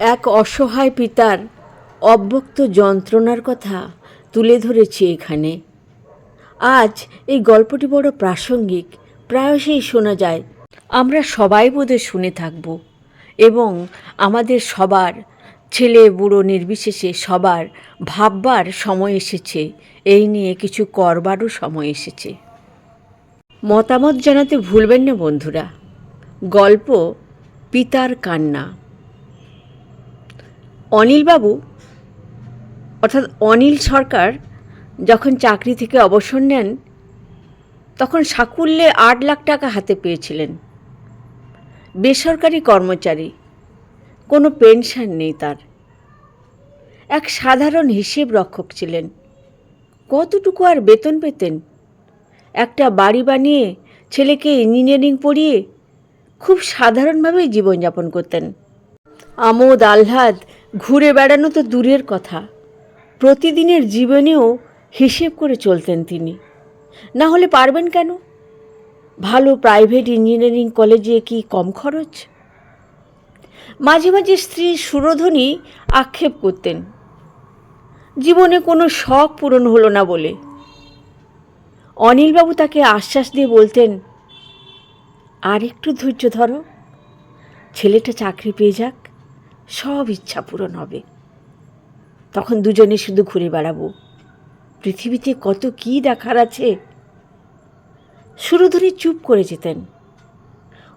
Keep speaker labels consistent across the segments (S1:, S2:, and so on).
S1: এক অসহায় পিতার অব্যক্ত যন্ত্রণার কথা তুলে ধরেছি এখানে। আজ এই গল্পটি বড় প্রাসঙ্গিক, প্রায়শই শোনা যায়। আমরা সবাই বোধহয় শুনে থাকব এবং আমাদের সবার, ছেলে, বুড়ো, নির্বিশেষে সবার ভাববার সময় এসেছে। এই নিয়ে কিছু করবারও সময় এসেছে। মতামত জানাতে ভুলবেন না বন্ধুরা। গল্প পিতার কান্না। অনিলবাবু, অর্থাৎ অনিল সরকার যখন চাকরি থেকে অবসর নেন, তখন সাকুল্যে আট লাখ টাকা হাতে পেয়েছিলেন। বেসরকারি কর্মচারী, কোনো পেনশন নেই তার। এক সাধারণ হিসেব রক্ষক ছিলেন। কতটুকু আর বেতন পেতেন? একটা বাড়ি বানিয়ে ছেলেকে ইঞ্জিনিয়ারিং পড়িয়ে খুব সাধারণভাবেই জীবনযাপন করতেন। আমোদ আহ্লাদ ঘুরে বেড়ানো তো দূরের কথা। প্রতিদিনের জীবনেও হিসেব করে চলতেন তিনি। না হলে পারবেন কেন? ভালো প্রাইভেট ইঞ্জিনিয়ারিং কলেজে কি কম খরচ? মাঝে মাঝে স্ত্রী সুরধনী আক্ষেপ করতেন। জীবনে কোনো শখ পূরণ হলো না বলে। অনিলবাবু তাকে আশ্বাস দিয়ে বলতেন, আর একটু ধৈর্য ধরো। ছেলেটা চাকরি পেয়ে যাক। সব ইচ্ছা পূরণ হবে। তখন দুজনে শুধু ঘুরে বেড়াবো। পৃথিবীতে কত কি দেখার আছে? সুরধনী চুপ করে যেতেন।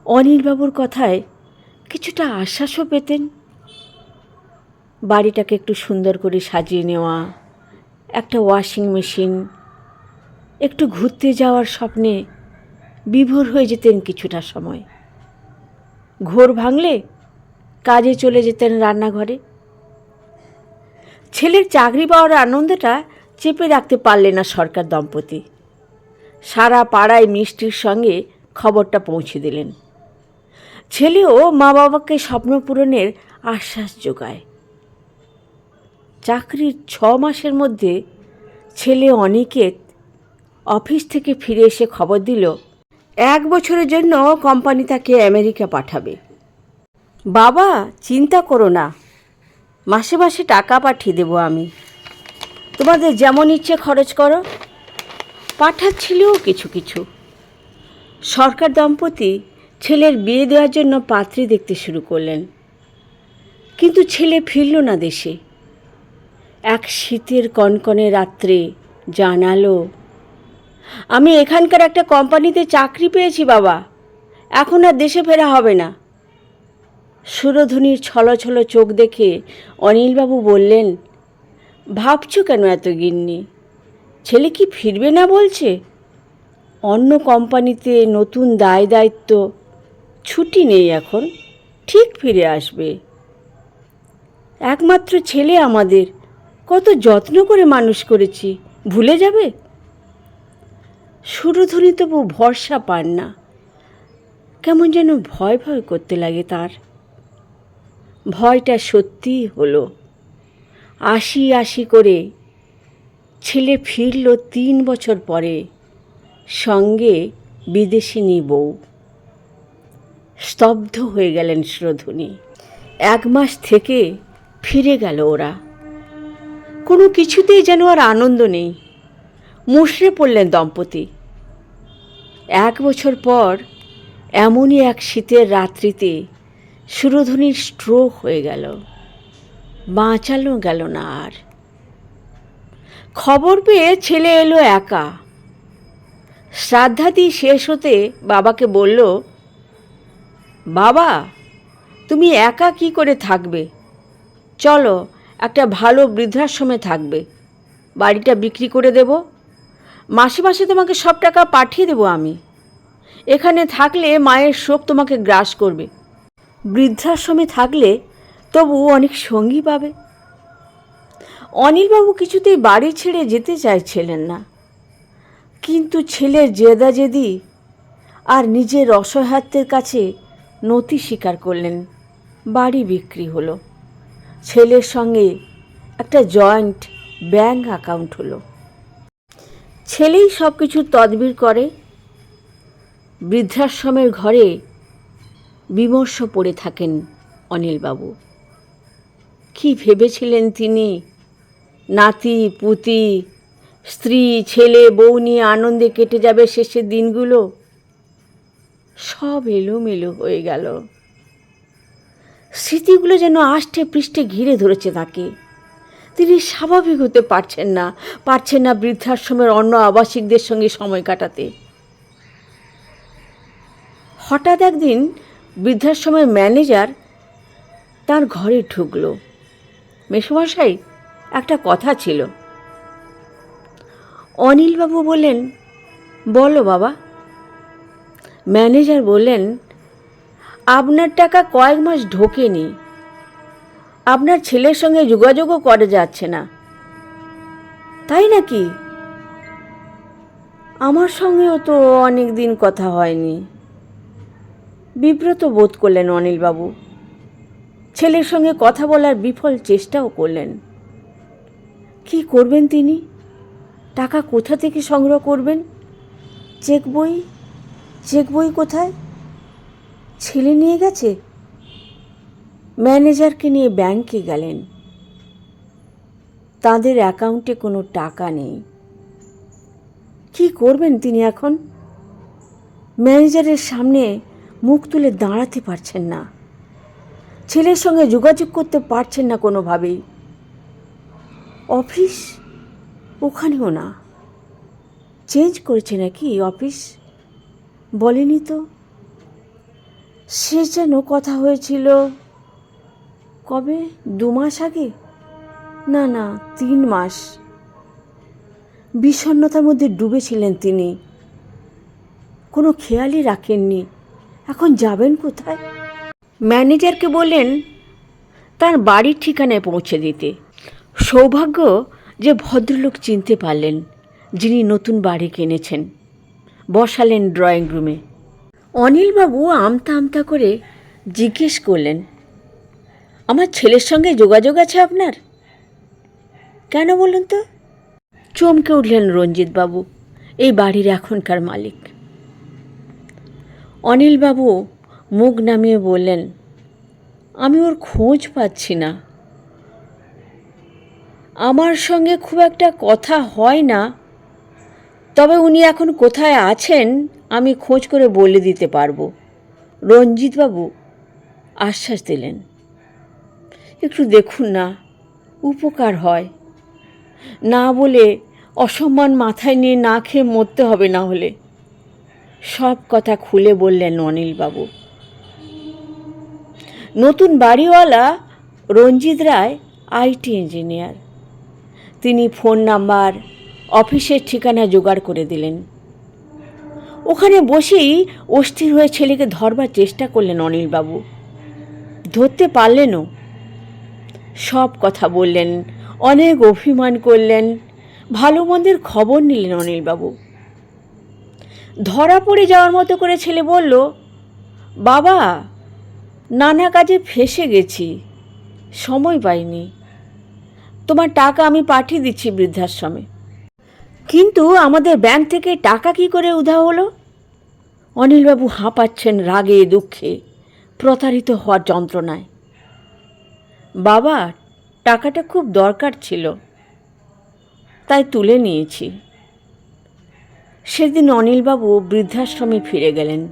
S1: অনিলবাবুর কথায় কিছুটা আশ্বাসও পেতেন। বাড়িটাকে একটু সুন্দর করে সাজিয়ে নেওয়া, একটা ওয়াশিং মেশিন, একটু ঘুরতে যাওয়ার স্বপ্নে বিভোর হয়ে যেতেন কিছুটা সময়। ঘোর ভাঙলে কাজে চলে যেতেন রান্নাঘরে। ছেলের চাকরি পাওয়ার আনন্দটা চেপে রাখতে পারলে না সরকার দম্পতি। সারা পাড়ায় মিষ্টির সঙ্গে খবরটা পৌঁছে দিলেন। ছেলেও মা বাবাকে স্বপ্ন পূরণের আশ্বাস যোগায়। চাকরির ছ মাসের মধ্যে ছেলে অনিকেত অফিস থেকে ফিরে এসে খবর দিল, এক বছরের জন্য কোম্পানি তাকে আমেরিকা পাঠাবে। বাবা, চিন্তা করো না। মাসে মাসে টাকা পাঠিয়ে দেবো আমি। তোমাদের যেমন ইচ্ছে খরচ করো। পাঠাচ্ছিলেও কিছু কিছু। সরকার দম্পতি ছেলের বিয়ে দেওয়ার জন্য পাত্রী দেখতে শুরু করলেন। কিন্তু ছেলে ফিরল না দেশে। এক শীতের কনকনে রাত্রে জানালো, আমি এখানকার একটা কোম্পানিতে চাকরি পেয়েছি বাবা। এখন আর দেশে ফেরা হবে না। সুরধনির ছলছল চোখ দেখে অনিলবাবু বললেন, ভাবছ কেন এত গিন্নি? ছেলে কি ফিরবে না বলছে? অন্য কোম্পানিতে নতুন দায় দায়িত্ব, ছুটি নেই এখন, ঠিক ফিরে আসবে। একমাত্র ছেলে আমাদের, কত যত্ন করে মানুষ করেছি, ভুলে যাবে? সুরধনী তবু ভরসা পান না। কেমন যেন ভয় ভয় করতে লাগে তার। ভয়টা সত্যিই হলো। আশি আশি করে ছেলে ফিরল তিন বছর পরে, সঙ্গে বিদেশিনী বউ। স্তব্ধ হয়ে গেলেন সুরধনী এক মাস থেকে ফিরে গেল ওরা। কোনো কিছুতেই যেন আর আনন্দ নেই। মুশড়ে পড়লেন দম্পতি। এক বছর পর এমনই এক শীতের রাত্রিতে সুরধনীর স্ট্রোক হয়ে গেল। বাঁচানো গেল না আর। খবর পেয়ে ছেলে এলো একা। শ্রাদ্ধাদি শেষ হতে বাবাকে বলল, বাবা, তুমি একা কি করে থাকবে? চলো, একটা ভালো বৃদ্ধাশ্রমে থাকবে। বাড়িটা বিক্রি করে দেব। মাসে মাসে তোমাকে সব টাকা পাঠিয়ে দেবো আমি। এখানে থাকলে মায়ের শোক তোমাকে গ্রাস করবে। বৃদ্ধাশ্রমে থাকলে তবু অনেক সঙ্গী পাবে। অনিলবাবু কিছুতেই বাড়ি ছেড়ে যেতে চাইছিলেন না। কিন্তু ছেলের জেদাজেদি আর নিজের অসহায়ত্বের কাছে নতি স্বীকার করলেন। বাড়ি বিক্রি হলো। ছেলের সঙ্গে একটা জয়েন্ট ব্যাংক অ্যাকাউন্ট হলো। ছেলেই সব কিছু তদবির করে। বৃদ্ধাশ্রমের ঘরে বিমর্ষ পড়ে থাকেন অনিলবাবু। কি ভেবেছিলেন তিনি? নাতি, পুতি, স্ত্রী, ছেলে, বউ নিয়ে আনন্দে কেটে যাবে শেষের দিনগুলো? সব এলোমেলো হয়ে গেল। স্মৃতিগুলো যেন আষ্টে পৃষ্ঠে ঘিরে ধরেছে তাকে। তিনি স্বাভাবিক হতে পারছেন না পারছেন না বৃদ্ধাশ্রমের অন্য আবাসিকদের সঙ্গে সময় কাটাতে। হঠাৎ একদিন বৃদ্ধাশ্রমের ম্যানেজার তার ঘরে ঢুকলো। মেসমশাই, একটা কথা ছিল। অনিলবাবু বললেন, বলো বাবা। ম্যানেজার বললেন, আপনার টাকা কয়েক মাস ঢোকেনি। আপনার ছেলের সঙ্গে যোগাযোগও করে যাচ্ছে না। তাই নাকি? আমার সঙ্গেও তো অনেক দিন কথা হয়নি। বিব্রত বোধ করলেন অনিলবাবু। ছেলের সঙ্গে কথা বলার বিফল চেষ্টাও করলেন। কি করবেন তিনি? টাকা কোথা থেকে সংগ্রহ করবেন? চেক বই? চেক বই কোথায়? ছেলে নিয়ে গেছে? ম্যানেজারকে নিয়ে ব্যাংকে গেলেন। তাদের অ্যাকাউন্টে কোনো টাকা নেই। কি করবেন তিনি এখন? ম্যানেজারের সামনে মুখ তুলে দাঁড়াতে পারছেন না। ছেলের সঙ্গে যোগাযোগ করতে পারছেন না কোনোভাবেই। অফিস? ওখানেও না। চেঞ্জ করেছে নাকি অফিস? বলেনি তো। সে যেন কথা হয়েছিল কবে? দু মাস আগে? না না, তিন মাস। বিষণ্ণতার মধ্যে ডুবেছিলেন তিনি। কোনো খেয়ালই রাখেননি। এখন যাবেন কোথায়? ম্যানেজারকে বললেন, তার বাড়ির ঠিকানায় পৌঁছে দিতে। সৌভাগ্য যে ভদ্রলোক চিনতে পারলেন, যিনি নতুন বাড়ি কিনেছেন। বসালেন ড্রয়িং রুমে। অনিলবাবু আমতা আমতা করে জিজ্ঞেস করলেন, আমার ছেলের সঙ্গে যোগাযোগ আছে আপনার? কেন বলুন তো? চমকে উঠলেন রঞ্জিতবাবু, এই বাড়ির এখনকার মালিক। অনিলবাবু মুখ নামিয়ে বললেন, আমি ওর খোঁজ পাচ্ছি না। আমার সঙ্গে খুব একটা কথা হয় না। তবে উনি এখন কোথায় আছেন, আমি খোঁজ করে বলে দিতে পারব। রঞ্জিতবাবু আশ্বাস দিলেন, একটু দেখুন না, উপকার হয়। না বলে অসম্মান মাথায় নিয়ে না খেয়ে মরতে হবে না হলে। সব কথা খুলে বললেন অনিলবাবু। নতুন বাড়িওয়ালা রঞ্জিত রায়, আইটি ইঞ্জিনিয়ার। তিনি ফোন নাম্বার, অফিসের ঠিকানা জোগাড় করে দিলেন। ওখানে বসেই অস্থির হয়ে ছেলেকে ধরবার চেষ্টা করলেন অনিলবাবু। ধরতে পারলেনও। সব কথা বললেন, অনেক অভিমান করলেন, ভালো মন্দের খবর নিলেন অনিলবাবু। ধরা পড়ে যাওয়ার মতো করে ছেলে বলল, বাবা, নানা কাজে ফেসে গেছি, সময় পাইনি। তোমার টাকা আমি পাঠিয়ে দিচ্ছি বৃদ্ধাশ্রমে। কিন্তু আমাদের ব্যাংক থেকে টাকা কি করে উধা হলো? অনিলবাবু হাঁপাচ্ছেন রাগে, দুঃখে, প্রতারিত হওয়ার যন্ত্রণায়। বাবা, টাকাটা খুব দরকার ছিল, তাই তুলে নিয়েছি। সেদিন অনিলবাবু বৃদ্ধাশ্রমে ফিরে গেলেন।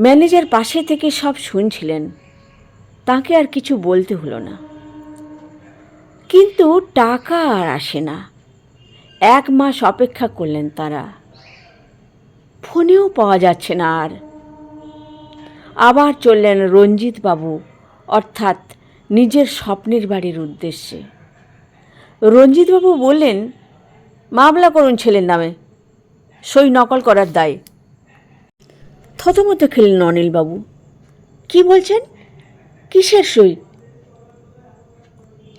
S1: ম্যানেজার পাশে থেকে সব শুনছিলেন। তাকে আর কিছু বলতে হলো না। কিন্তু টাকা আর আসে না। এক মাস অপেক্ষা করলেন তারা। ফোনেও পাওয়া যাচ্ছে না আর। আবার চললেন রঞ্জিত বাবু অর্থাৎ নিজের স্বপ্নের বাড়ির উদ্দেশ্যে। রঞ্জিতবাবু বললেন, মামলা করুন ছেলের নামে। সই নকল করার দায়। থতমত খেলেন অনিলবাবু। কি বলছেন? কিসের সই?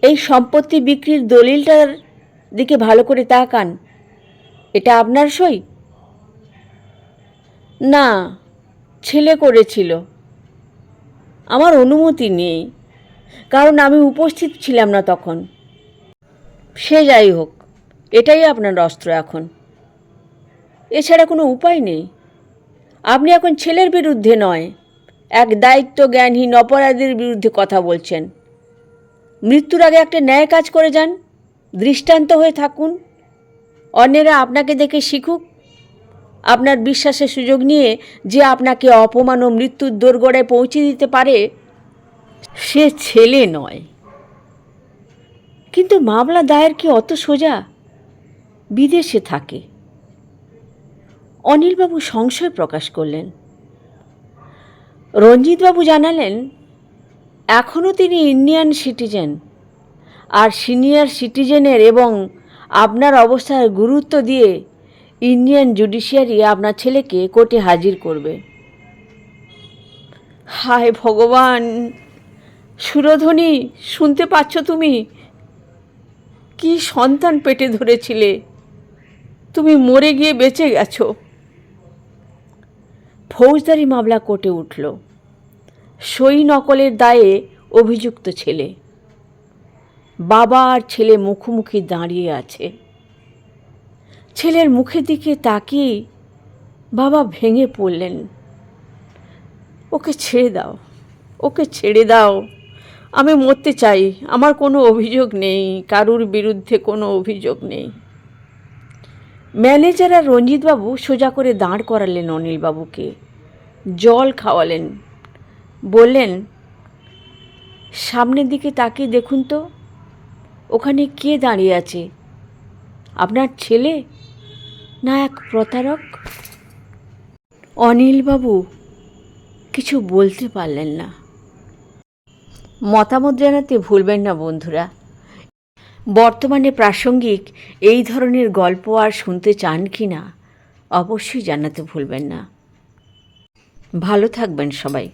S1: এই সম্পত্তি বিক্রির দলিলটার দিকে ভালো করে তাকান। এটা আপনার সই? না, ছেলে করেছিল। আমার অনুমতি নেই, কারণ আমি উপস্থিত ছিলাম না তখন। সে যাই হোক, এটাই আপনার অস্ত্র এখন। এছাড়া কোনো উপায় নেই। আপনি এখন ছেলের বিরুদ্ধে নয়, এক দায়িত্ব জ্ঞানহীন অপরাধীর বিরুদ্ধে কথা বলছেন। মৃত্যুর আগে একটা ন্যায় কাজ করে যান, দৃষ্টান্ত হয়ে থাকুন। অন্যেরা আপনাকে দেখে শিখুক। আপনার বিশ্বাসের সুযোগ নিয়ে যে আপনাকে অপমান ও মৃত্যুর দোরগড়ায় পৌঁছে দিতে পারে, সে ছেলে নয়। কিন্তু মামলা দায়ের কি অত সোজা? বিদেশে থাকে। অনিলবাবু সংশয় প্রকাশ করলেন। রঞ্জিতবাবু জানালেন এখনও তিনি ইন্ডিয়ান সিটিজেন আর সিনিয়র সিটিজেনের এবং আপনার অবস্থার গুরুত্ব দিয়ে ইন্ডিয়ান জুডিশিয়ারি আপনার ছেলেকে কোর্টে হাজির করবে। হায় ভগবান! সুরধ্বনি, শুনতে পাচ্ছ তুমি? কি সন্তান পেটে ধরেছিলে? তুমি মরে গিয়ে বেঁচে গেছো। ফৌজদারি মামলা কোর্টে উঠল। সই নকলের দায়ে অভিযুক্ত ছেলে। বাবা আর ছেলে মুখোমুখি দাঁড়িয়ে আছে। ছেলের মুখের দিকে তাকিয়ে বাবা ভেঙে পড়লেন। ওকে ছেড়ে দাও, ওকে ছেড়ে দাও। আমি মরতে চাই, আমার কোনো অভিযোগ নেই, কারুর বিরুদ্ধে কোনো অভিযোগ নেই। ম্যানেজার আর রঞ্জিতবাবু সোজা করে দাঁড় করালেন অনিলবাবুকে। জল খাওয়ালেন। বললেন, সামনের দিকে তাকিয়ে দেখুন তো, ওখানে কে দাঁড়িয়ে আছে? আপনার ছেলে না এক প্রতারক? অনিলবাবু কিছু বলতে পারলেন না। মতামত জানাতে ভুলবেন না বন্ধুরা। বর্তমানে প্রাসঙ্গিক এই ধরনের গল্প আর শুনতে চান কি না, অবশ্যই জানাতে ভুলবেন না। ভালো থাকবেন সবাই।